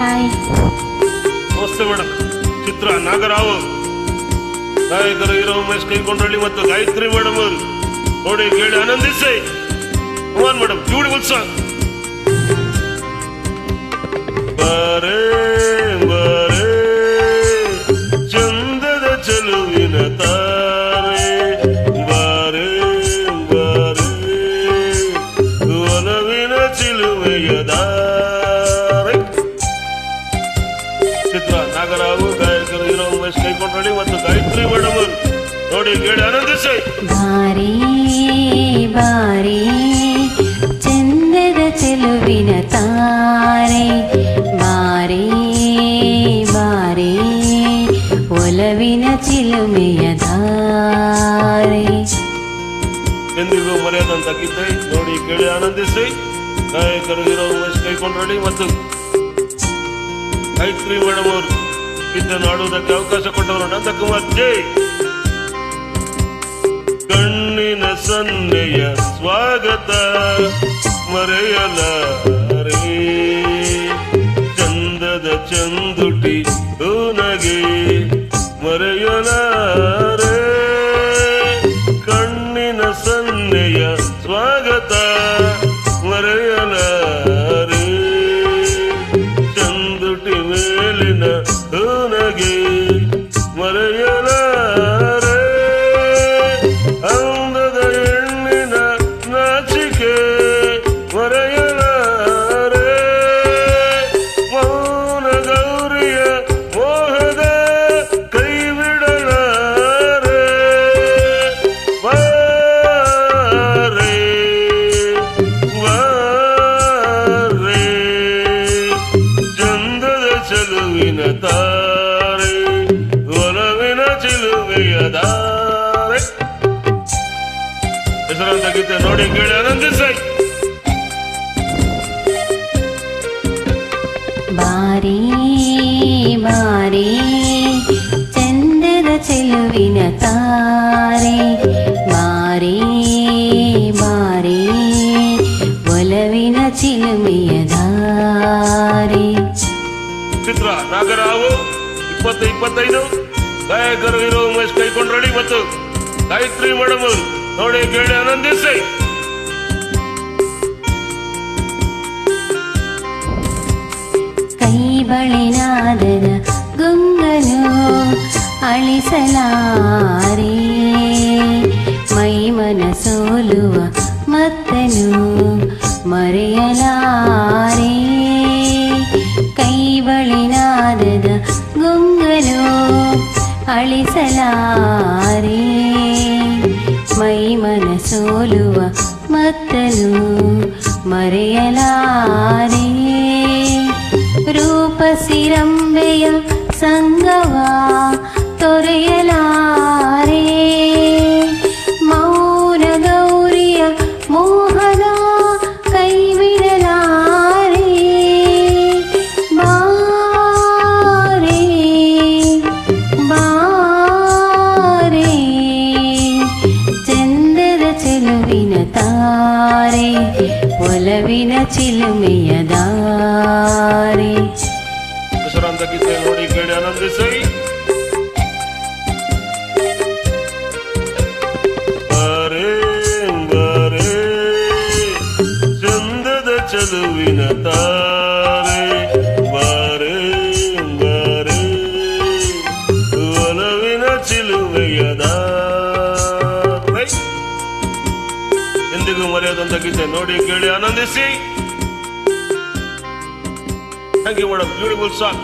Hi ನಮಸ್ತೆ madam ಚಿತ್ರ ನಾಗರಾವ್. ನಾಯಕರು hero Umesh ಕೈಕೊಂಡ್ರಳ್ಳಿ ಮತ್ತು ಗಾಯತ್ರಿ ಮೇಡಮ್ ಅವರು. ನೋಡಿ, ಕೇಳಿ ಆನಂದಿಸಿ. ಮೇಡಮ್ ಬ್ಯೂಟಿಫುಲ್ ಸಾಂಗ್ ಬಾರೇ ಚಿತ್ರ ನಾಗರಾವು ಗಾಯಕರು ಹೀರೋ ಉಮೇಶ್ ಕೈಕೊಂಡ್ರಳ್ಳಿ ಮತ್ತು ಗಾಯತ್ರಿ ಮೇಡಮ್ ಅವರು ನೋಡಿ ಕೇಳಿ ಆನಂದಿಸಿ ಬಾರಿ ಬಾರಿ ಚಂದದ ಚೆಲುವಿನ ತಾರೆ ಬಾರಿ ಬಾರಿ ಒಲವಿನ ಚಿಲುಮೆಯ ಧಾರೆ ಎಂದಿಗೂ ಮರೆಯದಂತ ಗೀತೆ ನೋಡಿ ಕೇಳಿ ಆನಂದಿಸಿ ಗಾಯಕರು ಹೀರೋ ಉಮೇಶ್ ಕೈಕೊಂಡ್ರಳ್ಳಿ ಮತ್ತು ಗಾಯತ್ರಿ ಮೇಡಮ್ ಅವರು ಗೀತೆಯನ್ನು ಮಾಡುವುದಕ್ಕೆ ಅವಕಾಶ ಕೊಟ್ಟವರು ನಂದಕುಮಾರ್ ಜೈ ಕಣ್ಣಿನ ಸನ್ನೆಯ ಸ್ವಾಗತ ಮರೆಯಲಾರೆ. ಚಂದದ ಚಂದುಟಿ ನಗೆ ಮರೆಯಲಾರೆ. ಕಣ್ಣಿನ ಸನ್ನೆಯ ಸ್ವಾಗತ ಮರೆಯಲಾರೆ. ಚಂದುಟಿ ಮೇಲಿನ ಹೆಸರಾಂತ ಗೀತೆ ನೋಡಿ ಕೇಳಿ ಆನಂದಿಸಿ ಬಾರಿ ಬಾರಿ ಚಂದದ ಚೆಲುವಿನ ತಾರೆ ಬಾರಿ ಬಾರಿ ಒಲವಿನ ಚಿಲುಮೆಯ ಧಾರೆ ಚಿತ್ರ ನಾಗರಾವು ಇಪ್ಪತ್ತು ಇಪ್ಪತ್ತೈದು ಗಾಯಕರು ಹೀರೋ ಉಮೇಶ್ ಕೈಕೊಂಡ್ರಳ್ಳಿ ಮತ್ತು ಗಾಯತ್ರಿ ಮೇಡಮ್ ಅವರು ನೋಡಿ ಕೇಳಿ ಆನಂದಿಸಿ ಕೈ ಬಳಿನಾದನ ಗುಂಗನು ಅಳಿಸಲಾರೆ ಮೈ ಮನ ಸೋಲುವ ಮತ್ತನು ಮರೆಯಲಾರೆ ಕೈ ಬಳಿನಾದದ ಗುಂಗನು ಅಳಿಸಲಾರೆ ಮೈ ಮನ ಸೋಲುವ ಮತ್ತನು ಮರೆಯಲಾರೆ ರೂಪಸಿರಂಬೆಯ ಸಂಗವ ತೊರೆಯಲಾರೆ ಮೌನ ಗೌರಿಯ ಮೋಹದ ಕೈ ಬಿಡಲಾರೆ ಬಾರೆ ಬಾರೆ ಒಲವಿನ ಚಿಲುಮೆಯ ದಾರೆ ಹೆಸರಾಂತ ಗೀತೆ ನೋಡಿ ಕೇಳಿ ಆನಂದಿಸಿ ಎಂದಿಗೂ ಮರೆಯದಂತ ಗೀತೆ ನೋಡಿ ಕೇಳಿ ಆನಂದಿಸಿ. Thank you madam beautiful song